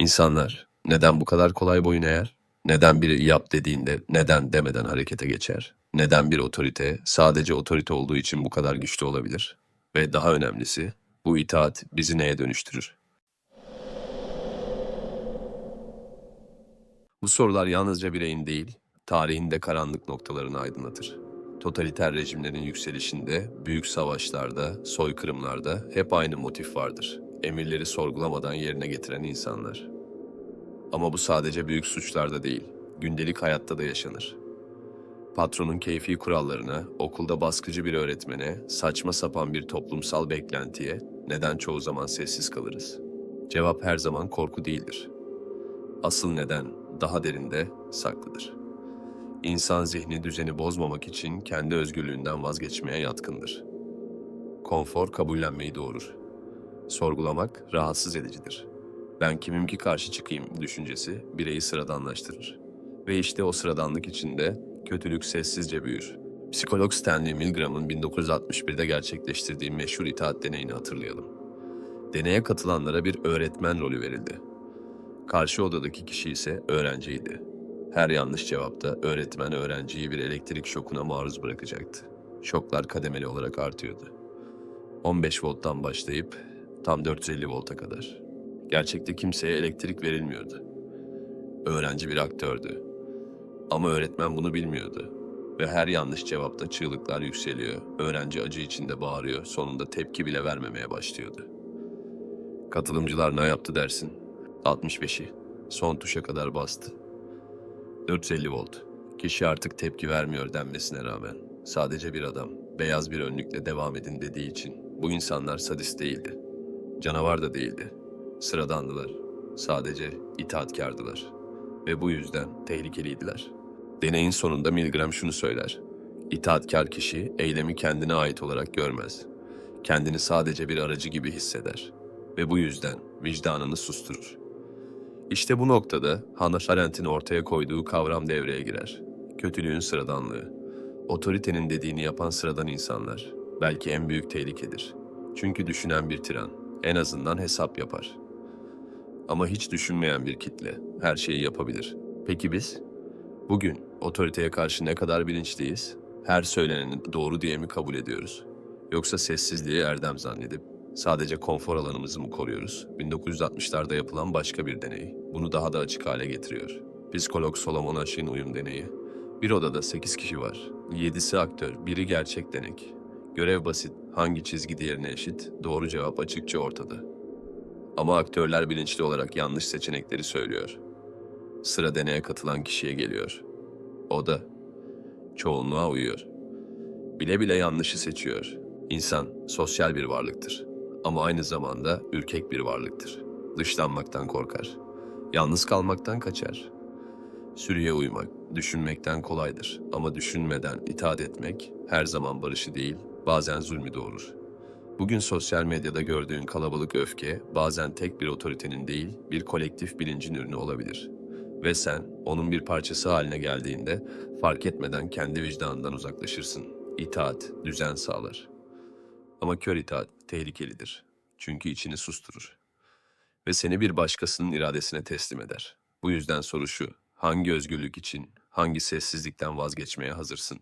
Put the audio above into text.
İnsanlar neden bu kadar kolay boyun eğer? Neden biri yap dediğinde neden demeden harekete geçer? Neden bir otorite sadece otorite olduğu için bu kadar güçlü olabilir? Ve daha önemlisi bu itaat bizi neye dönüştürür? Bu sorular yalnızca bireyin değil, tarihin de karanlık noktalarını aydınlatır. Totaliter rejimlerin yükselişinde, büyük savaşlarda, soykırımlarda hep aynı motif vardır. Emirleri sorgulamadan yerine getiren insanlar. Ama bu sadece büyük suçlarda değil, gündelik hayatta da yaşanır. Patronun keyfi kurallarına, okulda baskıcı bir öğretmene, saçma sapan bir toplumsal beklentiye neden çoğu zaman sessiz kalırız? Cevap her zaman korku değildir. Asıl neden daha derinde saklıdır. İnsan zihni düzeni bozmamak için kendi özgürlüğünden vazgeçmeye yatkındır. Konfor kabullenmeyi doğurur. Sorgulamak rahatsız edicidir. Ben kimim ki karşı çıkayım düşüncesi bireyi sıradanlaştırır. Ve işte o sıradanlık içinde kötülük sessizce büyür. Psikolog Stanley Milgram'ın 1961'de gerçekleştirdiği meşhur itaat deneyini hatırlayalım. Deneye katılanlara bir öğretmen rolü verildi. Karşı odadaki kişi ise öğrenciydi. Her yanlış cevapta öğretmen öğrenciyi bir elektrik şokuna maruz bırakacaktı. Şoklar kademeli olarak artıyordu. 15 volttan başlayıp tam 450 volta kadar. Gerçekte kimseye elektrik verilmiyordu. Öğrenci bir aktördü. Ama öğretmen bunu bilmiyordu. Ve her yanlış cevapta çığlıklar yükseliyor. Öğrenci acı içinde bağırıyor. Sonunda tepki bile vermemeye başlıyordu. Katılımcılar ne yaptı dersin? 65'i. Son tuşa kadar bastı. 450 volt. Kişi artık tepki vermiyor denmesine rağmen. Sadece bir adam, beyaz bir önlükle devam edin dediği için. Bu insanlar sadist değildi. Canavar da değildi. Sıradandılar. Sadece itaatkardılar. Ve bu yüzden tehlikeliydiler. Deneyin sonunda Milgram şunu söyler. İtaatkar kişi eylemi kendine ait olarak görmez. Kendini sadece bir aracı gibi hisseder. Ve bu yüzden vicdanını susturur. İşte bu noktada Hannah Arendt'in ortaya koyduğu kavram devreye girer. Kötülüğün sıradanlığı. Otoritenin dediğini yapan sıradan insanlar. Belki en büyük tehlikedir. Çünkü düşünen bir tiran. En azından hesap yapar. Ama hiç düşünmeyen bir kitle. Her şeyi yapabilir. Peki biz? Bugün otoriteye karşı ne kadar bilinçliyiz? Her söyleneni doğru diye mi kabul ediyoruz? Yoksa sessizliği erdem zannedip sadece konfor alanımızı mı koruyoruz? 1960'larda yapılan başka bir deney. Bunu daha da açık hale getiriyor. Psikolog Solomon Aşık'ın uyum deneyi. Bir odada 8 kişi var. 7'si aktör, biri gerçek denek. Görev basit, hangi çizgi diğerine eşit, doğru cevap açıkça ortada. Ama aktörler bilinçli olarak yanlış seçenekleri söylüyor. Sıra deneye katılan kişiye geliyor. O da çoğunluğa uyuyor. Bile bile yanlışı seçiyor. İnsan sosyal bir varlıktır. Ama aynı zamanda ürkek bir varlıktır. Dışlanmaktan korkar. Yalnız kalmaktan kaçar. Sürüye uymak, düşünmekten kolaydır. Ama düşünmeden itaat etmek her zaman barışı değil, bazen zulmü doğurur. Bugün sosyal medyada gördüğün kalabalık öfke bazen tek bir otoritenin değil, bir kolektif bilincin ürünü olabilir. Ve sen onun bir parçası haline geldiğinde fark etmeden kendi vicdanından uzaklaşırsın. İtaat, düzen sağlar. Ama kör itaat tehlikelidir. Çünkü içini susturur. Ve seni bir başkasının iradesine teslim eder. Bu yüzden soru şu, hangi özgürlük için, hangi sessizlikten vazgeçmeye hazırsın?